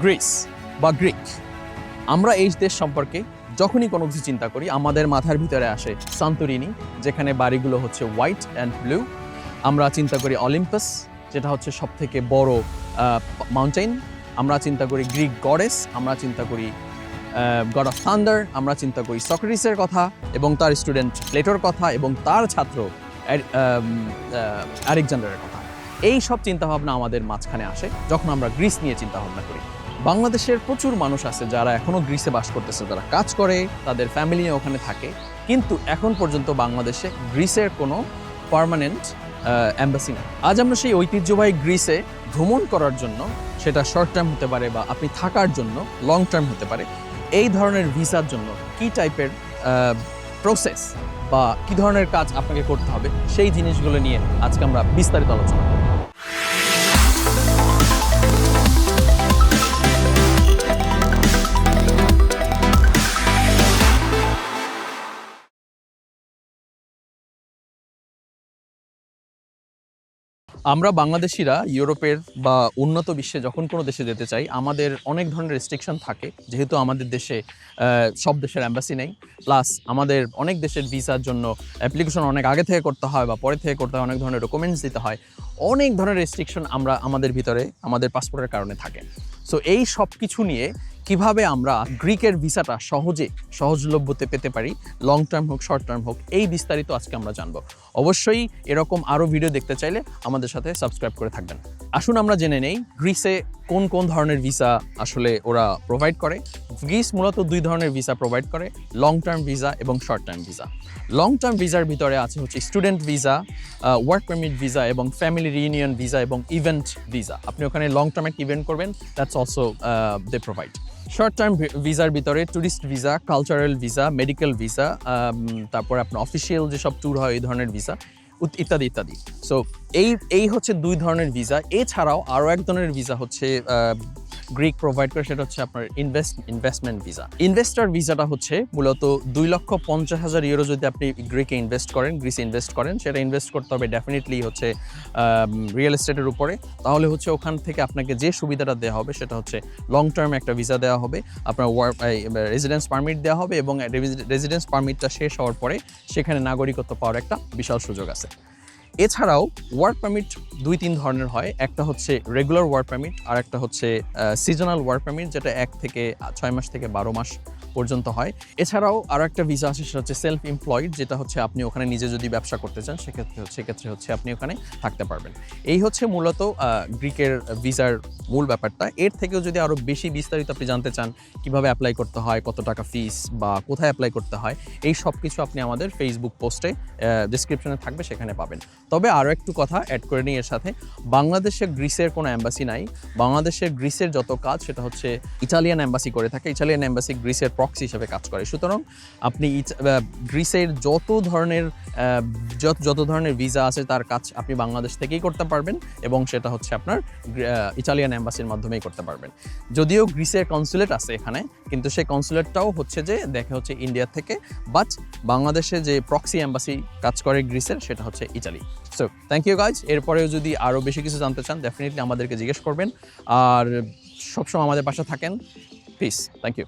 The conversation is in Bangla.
গ্রিস বা গ্রিক। আমরা এই দেশ সম্পর্কে যখনই কোনো কিছু চিন্তা করি, আমাদের মাথার ভিতরে আসে সান্তরিনি, যেখানে বাড়িগুলো হচ্ছে হোয়াইট অ্যান্ড ব্লু আমরা চিন্তা করি অলিম্পাস যেটা হচ্ছে সব থেকে বড় মাউন্টেন আমরা চিন্তা করি গ্রিক গডেস আমরা চিন্তা করি গড অফ থান্ডার আমরা চিন্তা করি সক্রেটিসের কথা এবং তার স্টুডেন্ট প্লেটোর কথা এবং তার ছাত্র আলেকজান্ডারের কথা। এই সব চিন্তাভাবনা আমাদের মাঝখানে আসে যখন আমরা গ্রিস নিয়ে চিন্তাভাবনা করি। বাংলাদেশের প্রচুর মানুষ আছে যারা এখনও গ্রিসে বাস করতেছে, যারা কাজ করে, তাদের ফ্যামিলি ওখানে থাকে। কিন্তু এখন পর্যন্ত বাংলাদেশে গ্রিসের কোনো পার্মানেন্ট অ্যাম্বাসি নেই। আজ আমরা সেই ঐতিহ্যবাহী গ্রিসে ভ্রমণ করার জন্য, সেটা শর্ট টার্ম হতে পারে বা আপনি থাকার জন্য লং টার্ম হতে পারে, এই ধরনের ভিসার জন্য কি টাইপের প্রসেস বা কি ধরনের কাজ আপনাকে করতে হবে, সেই জিনিসগুলো নিয়ে আজকে আমরা বিস্তারিত আলোচনা করব। আমরা বাংলাদেশিরা ইউরোপের বা উন্নত বিশ্বে যখন কোনো দেশে যেতে চাই, আমাদের অনেক ধরনের রেস্ট্রিকশন থাকে। যেহেতু আমাদের দেশে সব দেশের অ্যাম্বাসি নেই। প্লাস আমাদের অনেক দেশের ভিসার জন্য অ্যাপ্লিকেশন অনেক আগে থেকে করতে হয় বা পরে থেকে করতে হয়, অনেক ধরনের ডকুমেন্টস দিতে হয়। অনেক ধরনের রেস্ট্রিকশন আমরা আমাদের ভিতরে, আমাদের পাসপোর্টের কারণে থাকে। সো এই সব কিছু নিয়ে কীভাবে আমরা গ্রিকের ভিসাটা সহজে, সহজলভ্যতে পেতে পারি লং টার্ম হোক শর্ট টার্ম হোক, এই বিস্তারিত আজকে আমরা জানব। অবশ্যই এরকম আরও ভিডিও দেখতে চাইলে আমাদের সাথে সাবস্ক্রাইব করে থাকবেন। আসুন আমরা জেনে নেই, গ্রিসে কোন কোন ধরনের ভিসা আসলে ওরা প্রোভাইড করে। গ্রিস মূলত দুই ধরনের ভিসা প্রোভাইড করে লং টার্ম ভিসা এবং short term visa long term ভিসার ভিতরে আছে হচ্ছে student visa work permit visa এবং ফ্যামিলি রিউনিয়ন ভিসা এবং ইভেন্ট ভিসা আপনি ওখানে লং টার্ম একটা ইভেন্ট করবেন that's also they provide short term ভিসার ভিতরে tourist visa cultural visa medical visa তারপর আপনার অফিসিয়াল যেসব ট্যুর হয়, এই ধরনের ভিসা ইত্যাদি ইত্যাদি। সো এই এই হচ্ছে দুই ধরনের ভিসা এছাড়াও আরও এক ধরনের ভিসা হচ্ছে গ্রিক প্রোভাইড করে সেটা হচ্ছে আপনার ইনভেস্ট ইনভেস্টমেন্ট ভিসা ইনভেস্টর ভিসাটা হচ্ছে মূলত দুই লক্ষ পঞ্চাশ হাজার ইউরো যদি আপনি গ্রিকে ইনভেস্ট করেন গ্রিসে ইনভেস্ট করেন, সেটা ইনভেস্ট করতে হবে ডেফিনেটলি হচ্ছে রিয়েল এস্টেটের উপরে। তাহলে হচ্ছে ওখান থেকে আপনাকে যে সুবিধাটা দেওয়া হবে সেটা হচ্ছে লং টার্ম একটা ভিসা দেওয়া হবে, আপনার ওয়ার্ক রেজিডেন্স পারমিট দেওয়া হবে এবং রেজিডেন্স পারমিটটা শেষ হওয়ার পরে সেখানে নাগরিকত্ব পাওয়ার একটা বিশাল সুযোগ আছে। এছাড়াও ওয়ার্ক পারমিট দুই তিন ধরনের হয়। একটা হচ্ছে রেগুলার ওয়ার্ক পারমিট আর একটা হচ্ছে সিজনাল ওয়ার্ক পারমিট যেটা এক থেকে ছয় মাস থেকে বারো মাস পর্যন্ত হয়। এছাড়াও আরও একটা ভিসা আছে, সেটা হচ্ছে সেলফ এমপ্লয়েড যেটা হচ্ছে আপনি ওখানে নিজে যদি ব্যবসা করতে চান, সেক্ষেত্রে সেক্ষেত্রে হচ্ছে আপনি ওখানে থাকতে পারবেন। এই হচ্ছে মূলত গ্রিকের ভিসার মূল ব্যাপারটা। এর থেকেও যদি আরও বেশি বিস্তারিত আপনি জানতে চান, কীভাবে অ্যাপ্লাই করতে হয়, কত টাকা ফিস বা কোথায় অ্যাপ্লাই করতে হয়, এই সব কিছু আপনি আমাদের ফেসবুক পোস্টে ডিসক্রিপশনে থাকবে, সেখানে পাবেন। তবে আরও একটু কথা অ্যাড করে নিই এর সাথে। বাংলাদেশে গ্রিসের কোনো অ্যাম্বাসি নাই। বাংলাদেশের গ্রিসের যত কাজ, সেটা হচ্ছে ইটালিয়ান অ্যাম্বাসি করে থাকে। ইটালিয়ান অ্যাম্বাসি গ্রিসের প্রক্সি হিসেবে কাজ করে। সুতরাং আপনি গ্রিসের যত ধরনের যত যত ধরনের ভিসা আছে, তার কাজ আপনি বাংলাদেশ থেকেই করতে পারবেন। এবং সেটা হচ্ছে আপনার ইটালিয়ান অ্যাম্বাসির মাধ্যমেই করতে পারবেন। যদিও গ্রিসের কনসুলেট আছে এখানে, কিন্তু সেই কনসুলেটটাও হচ্ছে যে দেখে হচ্ছে ইন্ডিয়া থেকে, বাট বাংলাদেশে যে প্রক্সি এম্বাসি কাজ করে গ্রিসের, সেটা হচ্ছে Italy. So thank you guys এরপরেও যদি আরও বেশি কিছু জানতে চান ডেফিনেটলি আমাদেরকে জিজ্ঞেস করবেন। আর সবসময় আমাদের পাশে থাকেন। Please thank you